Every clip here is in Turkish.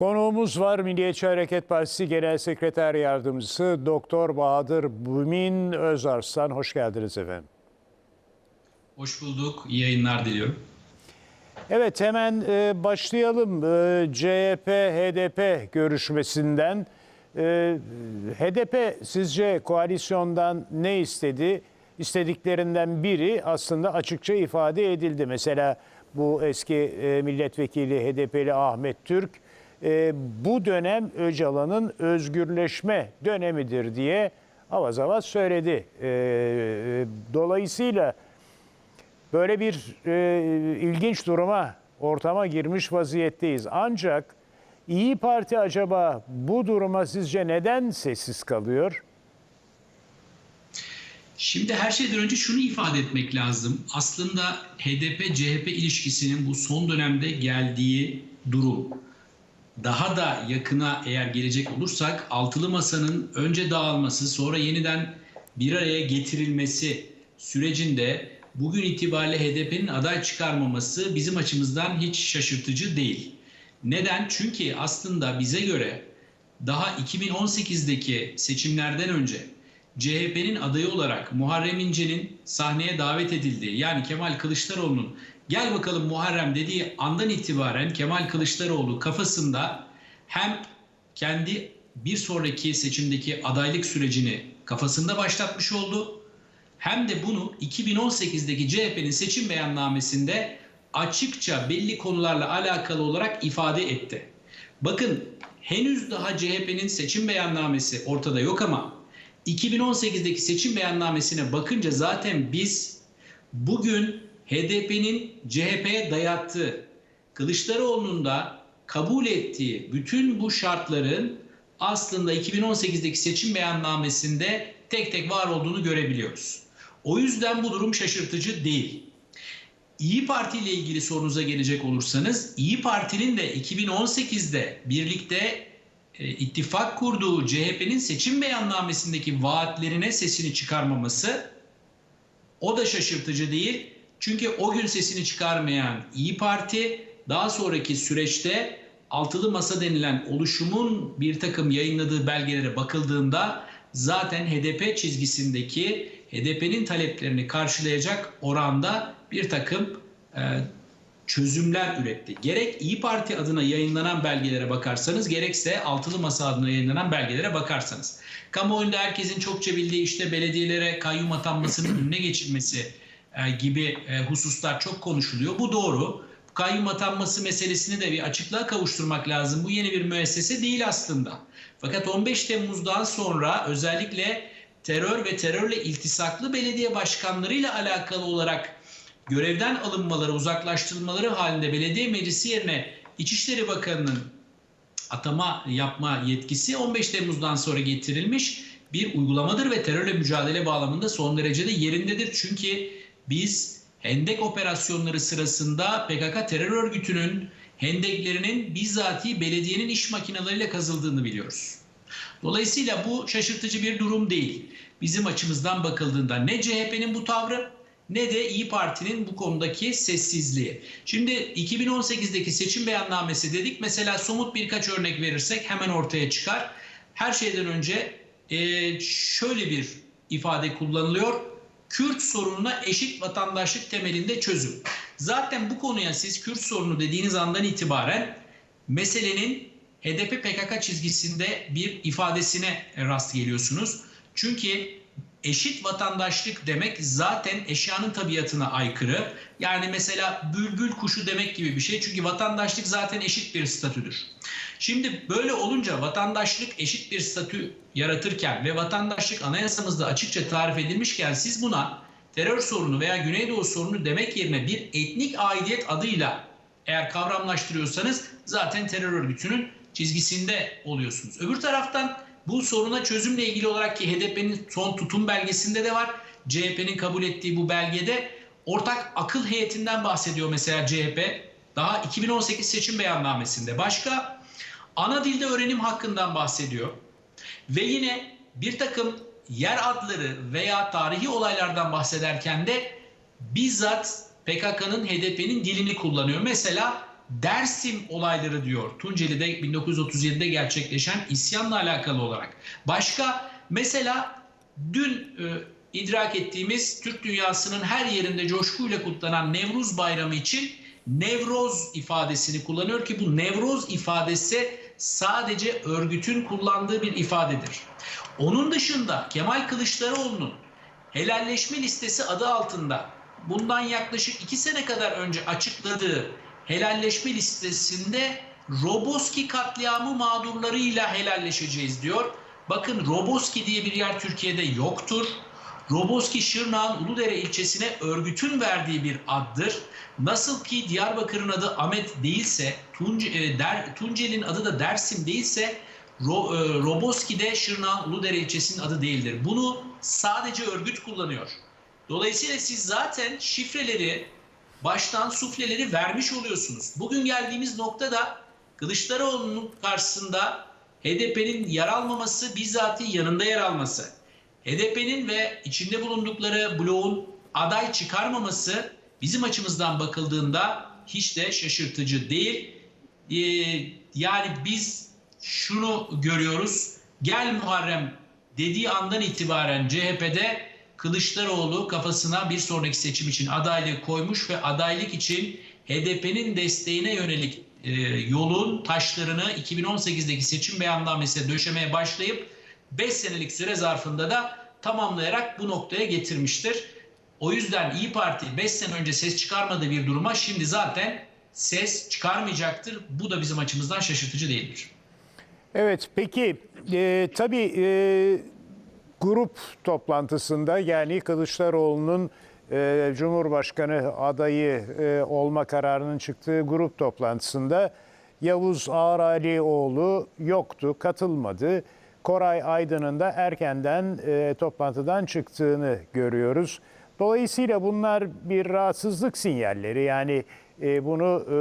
Konuğumuz var Milliyetçi Hareket Partisi Genel Sekreter Yardımcısı Doktor Bahadır Bümin Özarslan. Hoş geldiniz efendim. Hoş bulduk. İyi yayınlar diliyorum. Evet hemen e, başlayalım E, CHP HDP görüşmesinden. E, HDP sizce koalisyondan ne istedi? İstediklerinden biri aslında açıkça ifade edildi. Mesela bu eski e, milletvekili HDP'li Ahmet Türk e, bu dönem Öcalan'ın özgürleşme dönemidir diye avaz avaz söyledi. E, dolayısıyla Böyle bir e, ilginç duruma, ortama girmiş vaziyetteyiz. Ancak İyi Parti acaba bu duruma sizce neden sessiz kalıyor? Şimdi her şeyden önce şunu ifade etmek lazım. Aslında HDP-CHP ilişkisinin bu son dönemde geldiği durum daha da yakına eğer gelecek olursak altılı masanın önce dağılması sonra yeniden bir araya getirilmesi sürecinde bugün itibariyle HDP'nin aday çıkarmaması bizim açımızdan hiç şaşırtıcı değil. Neden? Çünkü aslında bize göre daha 2018'deki seçimlerden önce CHP'nin adayı olarak Muharrem İnce'nin sahneye davet edildiği yani Kemal Kılıçdaroğlu'nun gel bakalım Muharrem dediği andan itibaren Kemal Kılıçdaroğlu kafasında hem kendi bir sonraki seçimdeki adaylık sürecini kafasında başlatmış oldu hem de bunu 2018'deki CHP'nin seçim beyannamesinde açıkça belli konularla alakalı olarak ifade etti. Bakın henüz daha CHP'nin seçim beyannamesi ortada yok ama 2018'deki seçim beyannamesine bakınca zaten biz bugün HDP'nin CHP'ye dayattığı, Kılıçdaroğlu'nun da kabul ettiği bütün bu şartların aslında 2018'deki seçim beyannamesinde tek tek var olduğunu görebiliyoruz. O yüzden bu durum şaşırtıcı değil. İyi Parti ile ilgili sorunuza gelecek olursanız İyi Parti'nin de 2018'de birlikte e, ittifak kurduğu CHP'nin seçim beyannamesindeki vaatlerine sesini çıkarmaması o da şaşırtıcı değil. Çünkü o gün sesini çıkarmayan İyi Parti daha sonraki süreçte altılı masa denilen oluşumun bir takım yayınladığı belgelere bakıldığında zaten HDP çizgisindeki HDP'nin taleplerini karşılayacak oranda bir takım e, çözümler üretti. Gerek İyi Parti adına yayınlanan belgelere bakarsanız gerekse Altılı Masa adına yayınlanan belgelere bakarsanız. Kamuoyunda herkesin çokça bildiği işte belediyelere kayyum atanmasının önüne geçilmesi gibi e, hususlar çok konuşuluyor. Bu doğru. Kayyum atanması meselesini de bir açıklığa kavuşturmak lazım. Bu yeni bir müessese değil aslında. Fakat 15 Temmuz'dan sonra özellikle terör ve terörle iltisaklı belediye başkanlarıyla alakalı olarak görevden alınmaları, uzaklaştırılmaları halinde belediye meclisi yerine İçişleri Bakanı'nın atama yapma yetkisi 15 Temmuz'dan sonra getirilmiş bir uygulamadır ve terörle mücadele bağlamında son derecede yerindedir. Çünkü biz Hendek operasyonları sırasında PKK terör örgütünün hendeklerinin bizzati belediyenin iş makineleriyle kazıldığını biliyoruz. Dolayısıyla bu şaşırtıcı bir durum değil. Bizim açımızdan bakıldığında ne CHP'nin bu tavrı ne de İyi Parti'nin bu konudaki sessizliği. Şimdi 2018'deki seçim beyannamesi dedik. Mesela somut birkaç örnek verirsek hemen ortaya çıkar. Her şeyden önce şöyle bir ifade kullanılıyor. Kürt sorununa eşit vatandaşlık temelinde çözüm. Zaten bu konuya siz Kürt sorunu dediğiniz andan itibaren meselenin HDP PKK çizgisinde bir ifadesine rast geliyorsunuz. Çünkü eşit vatandaşlık demek zaten eşyanın tabiatına aykırı. Yani mesela bülbül kuşu demek gibi bir şey. Çünkü vatandaşlık zaten eşit bir statüdür. Şimdi böyle olunca vatandaşlık eşit bir statü yaratırken ve vatandaşlık anayasamızda açıkça tarif edilmişken siz buna terör sorunu veya Güneydoğu sorunu demek yerine bir etnik aidiyet adıyla eğer kavramlaştırıyorsanız zaten terör örgütünün çizgisinde oluyorsunuz. Öbür taraftan bu soruna çözümle ilgili olarak ki HDP'nin son tutum belgesinde de var. CHP'nin kabul ettiği bu belgede ortak akıl heyetinden bahsediyor mesela CHP. Daha 2018 seçim beyannamesinde. Başka ana dilde öğrenim hakkından bahsediyor. Ve yine bir takım yer adları veya tarihi olaylardan bahsederken de bizzat PKK'nın HDP'nin dilini kullanıyor. Mesela Dersim olayları diyor. Tunceli'de 1937'de gerçekleşen isyanla alakalı olarak. Başka mesela dün e, idrak ettiğimiz Türk dünyasının her yerinde coşkuyla kutlanan Nevruz Bayramı için Nevroz ifadesini kullanıyor ki bu Nevroz ifadesi sadece örgütün kullandığı bir ifadedir. Onun dışında Kemal Kılıçdaroğlu'nun helalleşme listesi adı altında bundan yaklaşık iki sene kadar önce açıkladığı helalleşme listesinde Roboski katliamı mağdurlarıyla helalleşeceğiz diyor. Bakın Roboski diye bir yer Türkiye'de yoktur. Roboski Şırnak'ın Uludere ilçesine örgütün verdiği bir addır. Nasıl ki Diyarbakır'ın adı Ahmet değilse, Tunc e, Der, Tunceli'nin adı da Dersim değilse, Ro, e, Roboski de Şırnak'ın Uludere ilçesinin adı değildir. Bunu sadece örgüt kullanıyor. Dolayısıyla siz zaten şifreleri, baştan sufleleri vermiş oluyorsunuz. Bugün geldiğimiz noktada Kılıçdaroğlu'nun karşısında HDP'nin yer almaması, bizzati yanında yer alması, HDP'nin ve içinde bulundukları bloğun aday çıkarmaması bizim açımızdan bakıldığında hiç de şaşırtıcı değil. Ee, yani biz şunu görüyoruz. Gel Muharrem dediği andan itibaren CHP'de Kılıçdaroğlu kafasına bir sonraki seçim için adaylık koymuş ve adaylık için HDP'nin desteğine yönelik e, yolun taşlarını 2018'deki seçim beyannamesine döşemeye başlayıp 5 senelik süre zarfında da tamamlayarak bu noktaya getirmiştir. O yüzden İyi Parti 5 sene önce ses çıkarmadığı bir duruma şimdi zaten ses çıkarmayacaktır. Bu da bizim açımızdan şaşırtıcı değildir. Evet peki e, tabii e, grup toplantısında yani Kılıçdaroğlu'nun e, Cumhurbaşkanı adayı e, olma kararının çıktığı grup toplantısında Yavuz Ağralioğlu yoktu, katılmadı. Koray Aydın'ın da erkenden e, toplantıdan çıktığını görüyoruz. Dolayısıyla bunlar bir rahatsızlık sinyalleri. Yani e, bunu e,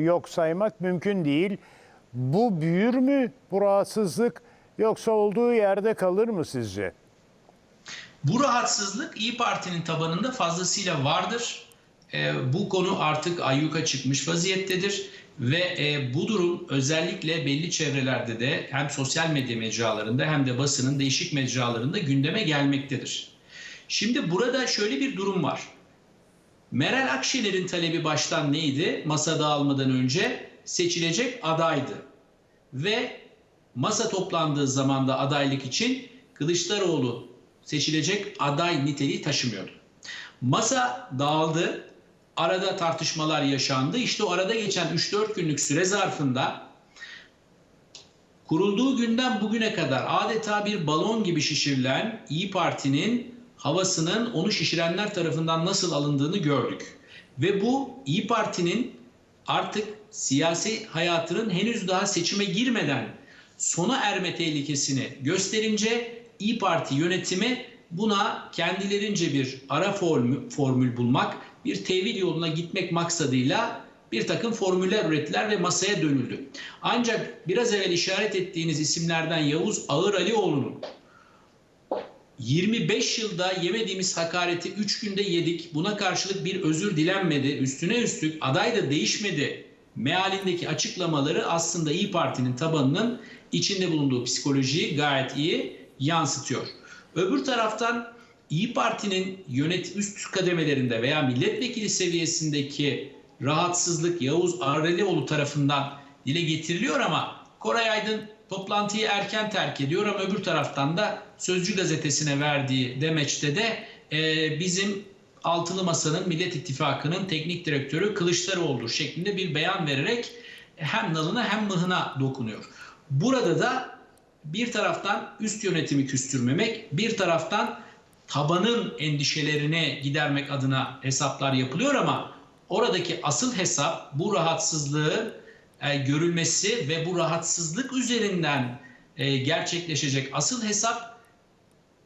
yok saymak mümkün değil. Bu büyür mü bu rahatsızlık yoksa olduğu yerde kalır mı sizce? Bu rahatsızlık İyi Parti'nin tabanında fazlasıyla vardır. E, bu konu artık ayyuka çıkmış vaziyettedir ve e, bu durum özellikle belli çevrelerde de hem sosyal medya mecralarında hem de basının değişik mecralarında gündeme gelmektedir. Şimdi burada şöyle bir durum var. Meral Akşener'in talebi baştan neydi? Masa dağılmadan önce seçilecek adaydı. Ve masa toplandığı zamanda adaylık için Kılıçdaroğlu seçilecek aday niteliği taşımıyordu. Masa dağıldı. Arada tartışmalar yaşandı. İşte o arada geçen 3-4 günlük süre zarfında kurulduğu günden bugüne kadar adeta bir balon gibi şişirilen İyi Parti'nin havasının onu şişirenler tarafından nasıl alındığını gördük. Ve bu İyi Parti'nin artık siyasi hayatının henüz daha seçime girmeden sona erme tehlikesini gösterince İyi Parti yönetimi buna kendilerince bir ara formül, formül bulmak, bir tevil yoluna gitmek maksadıyla bir takım formüller ürettiler ve masaya dönüldü. Ancak biraz evvel işaret ettiğiniz isimlerden Yavuz Ağır Alioğlu'nun 25 yılda yemediğimiz hakareti 3 günde yedik. Buna karşılık bir özür dilenmedi. Üstüne üstlük aday da değişmedi. Mealindeki açıklamaları aslında İyi Parti'nin tabanının içinde bulunduğu psikolojiyi gayet iyi yansıtıyor. Öbür taraftan İyi Parti'nin yönet üst kademelerinde veya milletvekili seviyesindeki rahatsızlık Yavuz Arelioğlu tarafından dile getiriliyor ama Koray Aydın toplantıyı erken terk ediyor ama öbür taraftan da Sözcü gazetesine verdiği demeçte de e, bizim Altılı Masa'nın Millet İttifakı'nın teknik direktörü Kılıçdaroğlu şeklinde bir beyan vererek hem nalına hem mıhına dokunuyor. Burada da bir taraftan üst yönetimi küstürmemek, bir taraftan tabanın endişelerini gidermek adına hesaplar yapılıyor ama oradaki asıl hesap bu rahatsızlığı e, görülmesi ve bu rahatsızlık üzerinden e, gerçekleşecek asıl hesap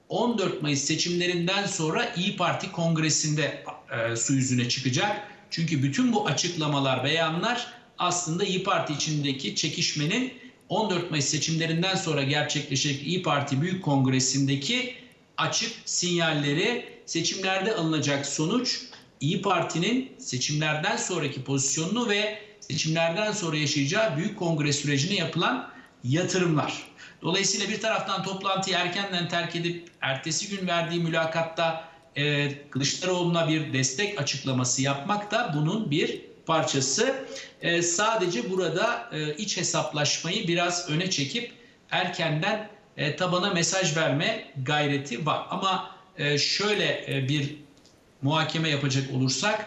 14 Mayıs seçimlerinden sonra İyi Parti kongresinde e, su yüzüne çıkacak. Çünkü bütün bu açıklamalar, beyanlar aslında İyi Parti içindeki çekişmenin 14 Mayıs seçimlerinden sonra gerçekleşecek İyi Parti Büyük Kongresi'ndeki açık sinyalleri seçimlerde alınacak sonuç İyi Parti'nin seçimlerden sonraki pozisyonunu ve seçimlerden sonra yaşayacağı büyük kongre sürecine yapılan yatırımlar. Dolayısıyla bir taraftan toplantıyı erkenden terk edip ertesi gün verdiği mülakatta e, Kılıçdaroğlu'na bir destek açıklaması yapmak da bunun bir parçası. E, sadece burada e, iç hesaplaşmayı biraz öne çekip erkenden e, tabana mesaj verme gayreti var. Ama e, şöyle e, bir muhakeme yapacak olursak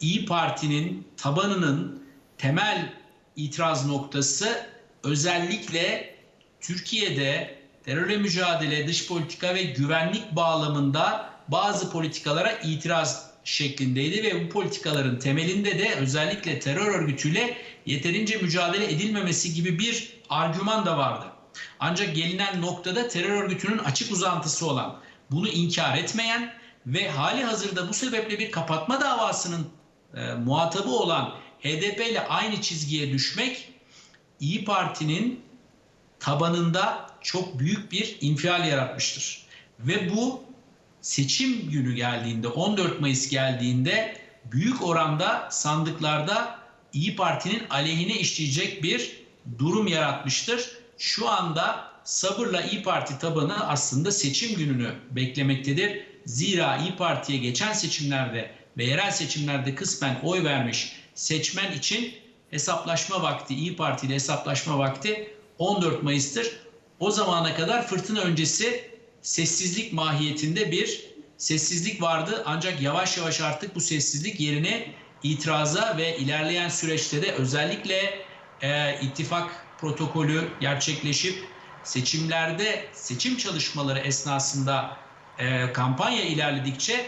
İyi Parti'nin tabanının temel itiraz noktası özellikle Türkiye'de terörle mücadele, dış politika ve güvenlik bağlamında bazı politikalara itiraz şeklindeydi ve bu politikaların temelinde de özellikle terör örgütüyle yeterince mücadele edilmemesi gibi bir argüman da vardı. Ancak gelinen noktada terör örgütünün açık uzantısı olan, bunu inkar etmeyen ve hali hazırda bu sebeple bir kapatma davasının e, muhatabı olan HDP ile aynı çizgiye düşmek İyi Parti'nin tabanında çok büyük bir infial yaratmıştır. Ve bu seçim günü geldiğinde 14 Mayıs geldiğinde büyük oranda sandıklarda İyi Parti'nin aleyhine işleyecek bir durum yaratmıştır. Şu anda sabırla İyi Parti tabanı aslında seçim gününü beklemektedir. Zira İyi Parti'ye geçen seçimlerde ve yerel seçimlerde kısmen oy vermiş seçmen için hesaplaşma vakti, İyi Parti ile hesaplaşma vakti 14 Mayıs'tır. O zamana kadar fırtına öncesi sessizlik mahiyetinde bir sessizlik vardı. Ancak yavaş yavaş artık bu sessizlik yerine itiraza ve ilerleyen süreçte de özellikle e, ittifak protokolü gerçekleşip seçimlerde seçim çalışmaları esnasında e, kampanya ilerledikçe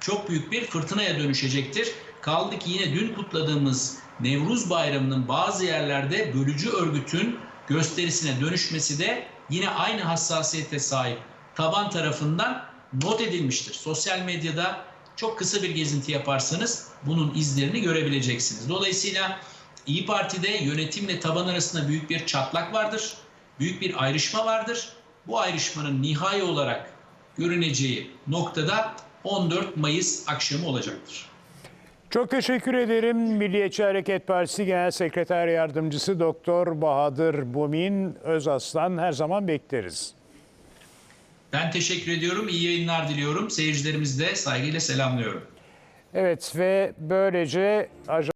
çok büyük bir fırtınaya dönüşecektir. Kaldı ki yine dün kutladığımız Nevruz Bayramı'nın bazı yerlerde bölücü örgütün gösterisine dönüşmesi de yine aynı hassasiyete sahip taban tarafından not edilmiştir. Sosyal medyada çok kısa bir gezinti yaparsanız bunun izlerini görebileceksiniz. Dolayısıyla İyi Parti'de yönetimle taban arasında büyük bir çatlak vardır. Büyük bir ayrışma vardır. Bu ayrışmanın nihai olarak görüneceği noktada 14 Mayıs akşamı olacaktır. Çok teşekkür ederim. Milliyetçi Hareket Partisi Genel Sekreter Yardımcısı Doktor Bahadır Bumin Özaslan her zaman bekleriz. Ben teşekkür ediyorum. İyi yayınlar diliyorum. Seyircilerimizi de saygıyla selamlıyorum. Evet ve böylece